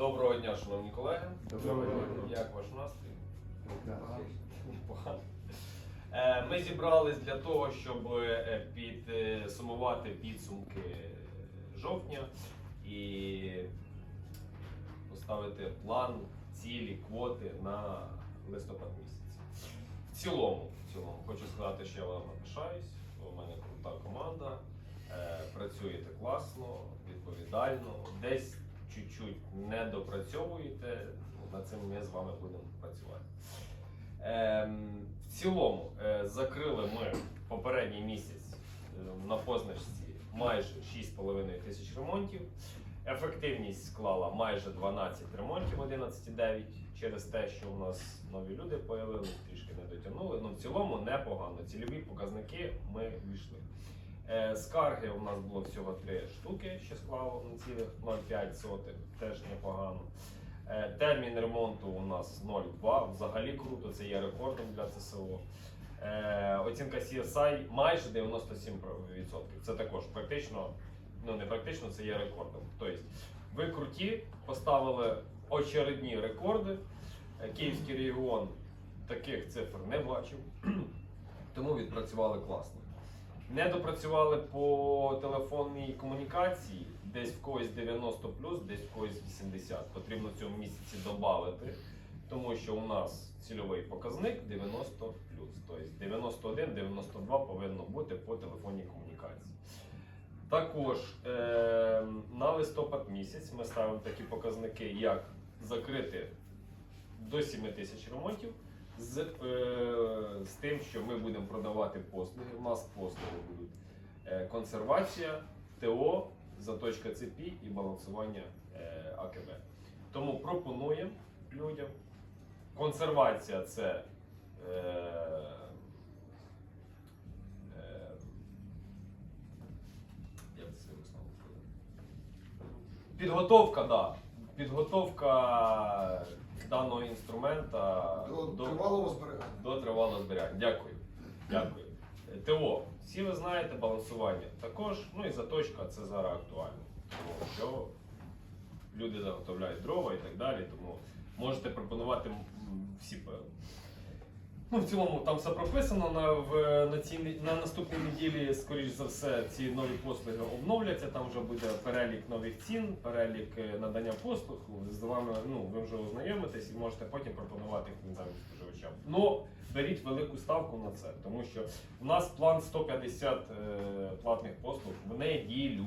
Доброго дня, шановні колеги. Доброго дня. Як ваш настрій? Погано. Е, Ми зібрались для того, щоб е, підсумувати підсумки жовтня і поставити план, цілі, квоти на листопад місяць. В цілому, в цілому, хочу сказати, що я вам пишаюсь. У мене крута команда. Е, Працюєте класно, відповідально. Десь чуть-чуть не допрацьовуєте. ну, Над цим ми з вами будемо працювати. Ем, в цілому е, закрили ми попередній місяць е, на позначці майже 6,5 тисяч ремонтів. Ефективність склала майже 12 ремонтів, 11,9 через те, що у нас нові люди появились, трішки не дотягнули. Ну в цілому непогано. Цільові показники ми війшли. Е, Скарги у нас було всього 3 штуки, що склало на цілих 0,5 теж непогано. Е, Термін ремонту у нас 0,2, взагалі круто, це є рекордом для ЦСО. Е, Оцінка CSI майже 97%. Це також практично, ну не практично, це є рекордом. Тобто ви круті, поставили очередні рекорди. Київський регіон таких цифр не бачив, тому відпрацювали класно. Не допрацювали по телефонній комунікації, десь в когось 90 десь в когось 80. Потрібно в цьому місяці додати, тому що у нас цільовий показник 90 Тобто 91-92 повинно бути по телефонній комунікації. Також е- на листопад місяць ми ставимо такі показники, як закрити до 7 тисяч ремонтів. З, е, з тим, що ми будемо продавати послуги. У нас послуги будуть е, консервація, ТО, заточка цепі і балансування е, АКБ. Тому пропонуємо людям. Консервація це е, е, як це Руслан? Підготовка, да. Підготовка даного інструмента До тривалого зберігання. до тривалого зберігання. Дякую. Дякую. ТО. Всі ви знаєте, балансування також. Ну і заточка це зараз актуально. Тому що люди заготовляють дрова і так далі. Тому можете пропонувати всі. Ну, в цілому там все прописано. На, в, на, не- на наступній неділі, скоріш за все, ці нові послуги обновляться. Там вже буде перелік нових цін, перелік е, надання послуг. З вами ну, ви вже ознайомитесь і можете потім пропонувати кінцевим споживачам. Ну, беріть велику ставку на це, тому що в нас план 150 е, платних послуг в неділю.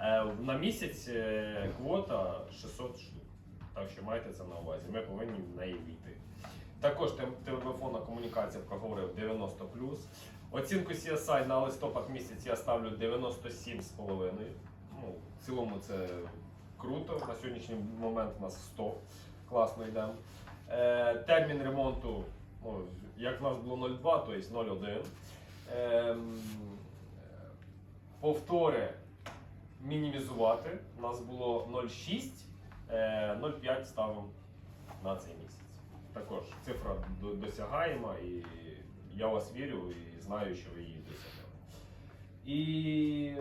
Е, на місяць е, квота 600 штук. Так що майте це на увазі. Ми повинні в неї війти. Також телефонна комунікація проговорив 90 Оцінку CSI на листопад місяць я ставлю 97,5. Ну, в цілому це круто. На сьогоднішній момент у нас 100. Класно йдемо. Е, термін ремонту, ну, як в нас було 0,2, то є 0,1. Ем, е, повтори мінімізувати. У нас було 0,6, е, 0,5 ставимо на цей місяць. Також цифра до- досягаєма, і я вас вірю і знаю, що ви її досягнете. І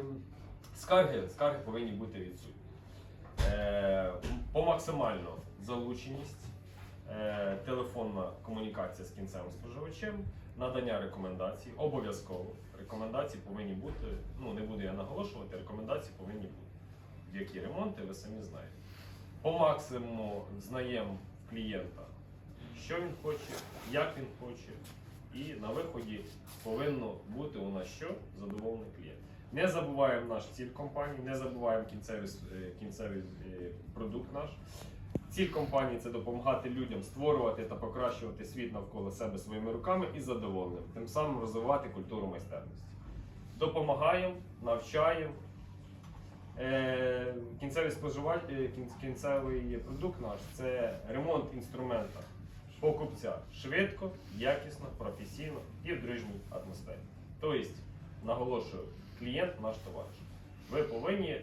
скарги, скарги повинні бути відсутні. Е, по максимально залученість, е, телефонна комунікація з кінцевим споживачем, надання рекомендацій, обов'язково. Рекомендації повинні бути, ну не буду я наголошувати, рекомендації повинні бути. Які ремонти, ви самі знаєте. По максимуму знаємо клієнта, що він хоче, як він хоче, і на виході повинно бути у нас що задоволений клієнт. Не забуваємо наш ціль компанії, не забуваємо кінцевий, е, кінцевий е, продукт наш. Ціль компанії це допомагати людям створювати та покращувати світ навколо себе своїми руками і задоволенням, тим самим розвивати культуру майстерності. Допомагаємо, навчаємо. Е, Кінцевий споживач, кінцевий продукт наш це ремонт інструмента покупця швидко, якісно, професійно і в дружній атмосфері. Тобто, наголошую, клієнт наш товариш. Ви повинні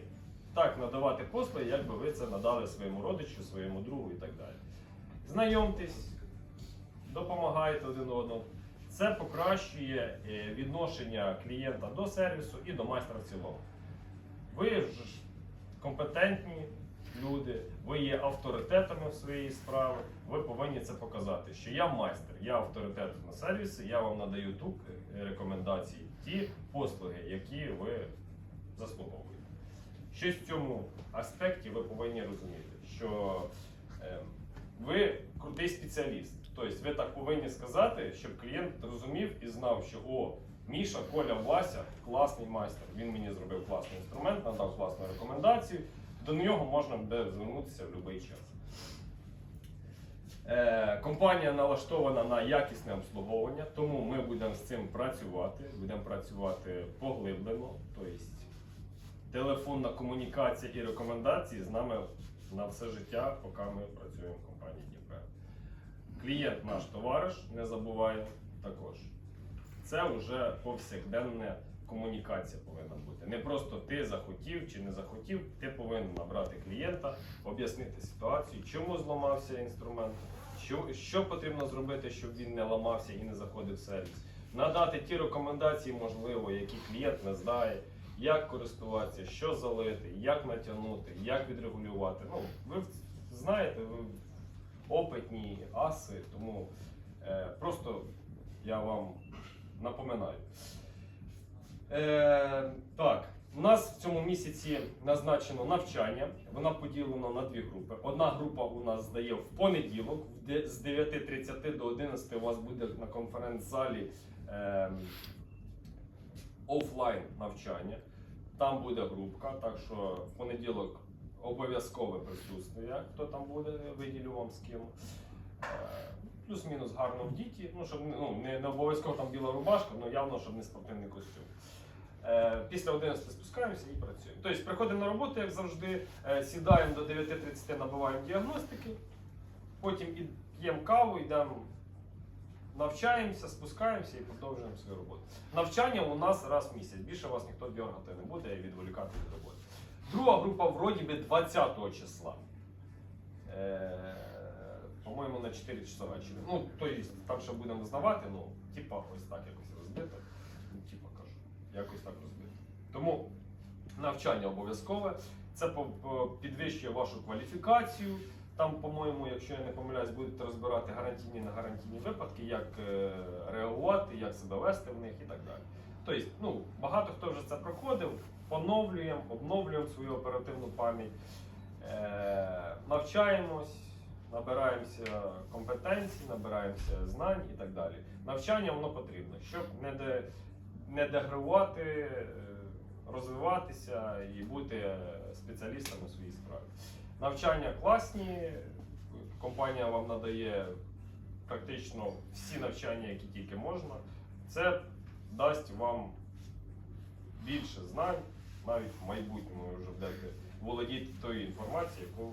так надавати послуги, як би ви це надали своєму родичу, своєму другу і так далі. Знайомтесь, допомагайте один одному. Це покращує е, відношення клієнта до сервісу і до майстра в цілому. Ви ж компетентні люди, ви є авторитетами в своїй справі, ви повинні це показати, що я майстер, я авторитет на сервісі, я вам надаю ту е, рекомендації, ті послуги, які ви заслуговуєте. Щось в цьому аспекті ви повинні розуміти, що е, ви крутий спеціаліст. Тобто ви так повинні сказати, щоб клієнт розумів і знав, що о, Міша, Коля, Вася класний майстер. Він мені зробив класний інструмент, надав класну рекомендацію. До нього можна буде звернутися в будь-який час. Е, компанія налаштована на якісне обслуговування, тому ми будемо з цим працювати. Будемо працювати поглиблено. Тобто телефонна комунікація і рекомендації з нами на все життя, поки ми працюємо в компанії Дніпро. Клієнт наш товариш, не забуваємо також. Це вже повсякденна комунікація повинна бути. Не просто ти захотів чи не захотів, ти повинен набрати клієнта, об'яснити ситуацію, чому зламався інструмент, що, що потрібно зробити, щоб він не ламався і не заходив в сервіс. Надати ті рекомендації, можливо, які клієнт не знає, як користуватися, що залити, як натягнути, як відрегулювати. Ну, ви знаєте, ви опитні аси, тому е, просто я вам напоминаю. Е, так, у нас в цьому місяці назначено навчання. Воно поділено на дві групи. Одна група у нас здає в понеділок, з 9.30 до 11 у вас буде на конференц-залі е, офлайн навчання. Там буде групка, так що в понеділок обов'язкове присутствие, хто там буде, виділю вам з ким. Плюс-мінус гарно в діті, ну, щоб ну, не, не обов'язково там біла рубашка, але явно, щоб не спортивний костюм. Е, Після 11 спускаємося і працюємо. Тобто приходимо на роботу, як завжди, е, сідаємо до 9.30, набиваємо діагностики, потім п'ємо каву, йдемо, навчаємося, спускаємося і продовжуємо свою роботу. Навчання у нас раз в місяць. Більше вас ніхто дергати не буде і відволікати від роботи. Друга група вроді би 20 числа. Е, по-моєму, на 4 часа вечора. Ну, тобто, там ще будемо здавати, ну, типа ось так якось розбито. Ну, типа кажу, якось так розбито. Тому навчання обов'язкове. Це підвищує вашу кваліфікацію. Там, по-моєму, якщо я не помиляюсь, будете розбирати гарантійні на гарантійні випадки, як е, реагувати, як себе вести в них і так далі. Тобто, ну, багато хто вже це проходив, поновлюємо, обновлюємо свою оперативну пам'ять, е, навчаємось, набираємося компетенцій, набираємося знань і так далі. Навчання воно потрібно, щоб не, де, не деградувати, е, розвиватися і бути спеціалістом у своїй справі. Навчання класні, компанія вам надає практично всі навчання, які тільки можна. Це дасть вам більше знань, навіть в майбутньому вже будете володіти тою інформацією, яку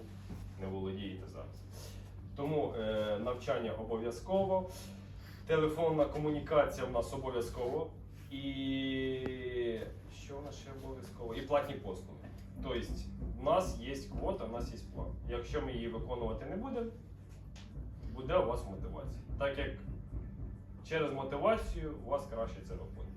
не володієте зараз. Тому е, навчання обов'язково, телефонна комунікація в нас обов'язково. І що у нас ще обов'язково? І платні послуги. Тобто, у нас є квота, у нас є план. Якщо ми її виконувати не будемо, буде у вас мотивація. Так як через мотивацію у вас краще це виходить.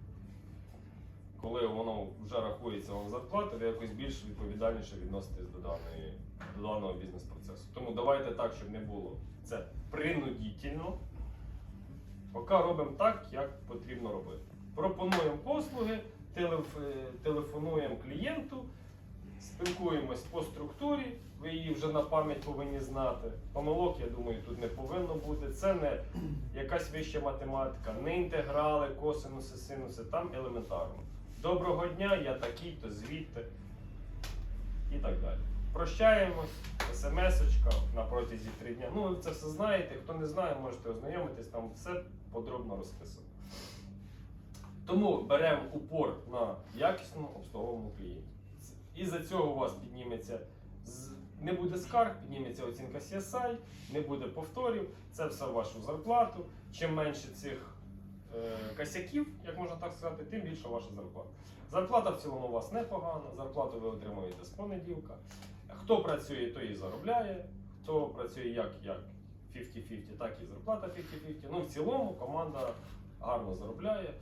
Коли воно вже рахується вам зарплата, ви якось більш відповідальніше відноситесь до, даної, до даного бізнес-процесу. Тому давайте так, щоб не було це принудительно. Поки робимо так, як потрібно робити. Пропонуємо послуги, телеф- е, телефонуємо клієнту, спілкуємось по структурі, ви її вже на пам'ять повинні знати. Помилок, я думаю, тут не повинно бути. Це не якась вища математика, не інтеграли, косинуси, синуси, там елементарно. Доброго дня, я такий-то звідти і так далі. Прощаємось, смс-очка на протязі три дня. Ну, ви це все знаєте. Хто не знає, можете ознайомитись, там все подробно розписано. Тому беремо упор на якісному обслуговуваному клієнті. І за цього у вас підніметься не буде скарг, підніметься оцінка CSI, не буде повторів, це все в вашу зарплату. Чим менше цих косяків, як можна так сказати, тим більше ваша зарплата. Зарплата в цілому у вас непогана, зарплату ви отримуєте з понеділка. Хто працює, той і заробляє, хто працює як, як 50-50, так і зарплата 50-50. Ну, в цілому команда гарно заробляє,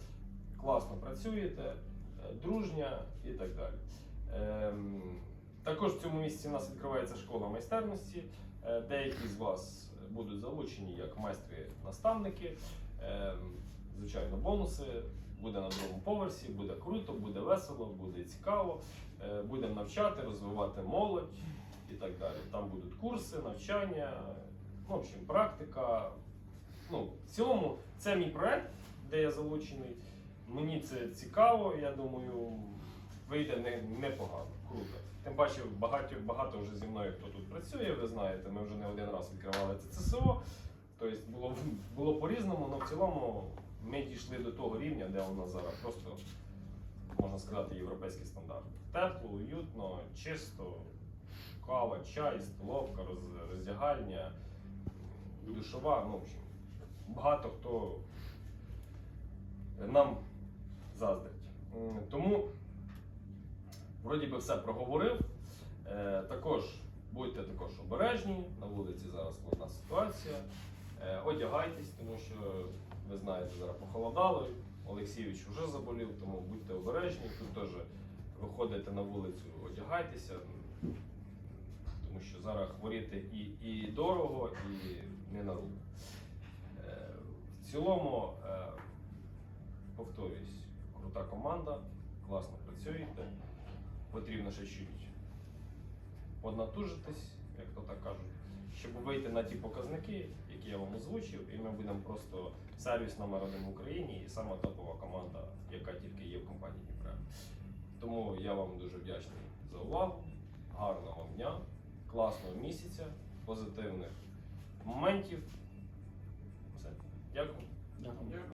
класно працюєте, е, дружня і так далі. Ем, Також в цьому місці у нас відкривається школа майстерності. Е, Деякі з вас будуть залучені як майстри-наставники. Звичайно, бонуси. Буде на другому поверсі, буде круто, буде весело, буде цікаво. Е, Будемо навчати, розвивати молодь і так далі. Там будуть курси, навчання, ну, в общем, практика. Ну, в цілому, це мій проект, де я залучений. Мені це цікаво, я думаю, вийде не, непогано, круто. Тим паче багато, багато вже зі мною хто тут працює, ви знаєте, ми вже не один раз відкривали це ЦСО. Тобто було, було по-різному, але в цілому ми дійшли до того рівня, де у нас зараз просто, можна сказати, європейський стандарт. Тепло, уютно, чисто, кава, чай, столовка, роз- роздягальня, душова, ну, в общем, багато хто нам заздрить. Тому, вроді би, все проговорив. Е, також будьте також обережні, на вулиці зараз складна ситуація. Е, одягайтесь, тому що ви знаєте, зараз похолодало. Олексійович вже заболів, тому будьте обережні. Тут теж виходите на вулицю, одягайтеся, тому що зараз хворіти і, і дорого, і не на руку. Е, в цілому, е, повторюсь, крута команда, класно працюєте. Потрібно ще чуть поднатужитись, як то так кажуть, щоб вийти на ті показники, які я вам озвучив, і ми будемо просто сервіс номер один в Україні і сама топова команда, яка тільки є в компанії Дніпра. Тому я вам дуже вдячний за увагу, гарного дня, класного місяця, позитивних моментів. Все. Дякую. Дякую.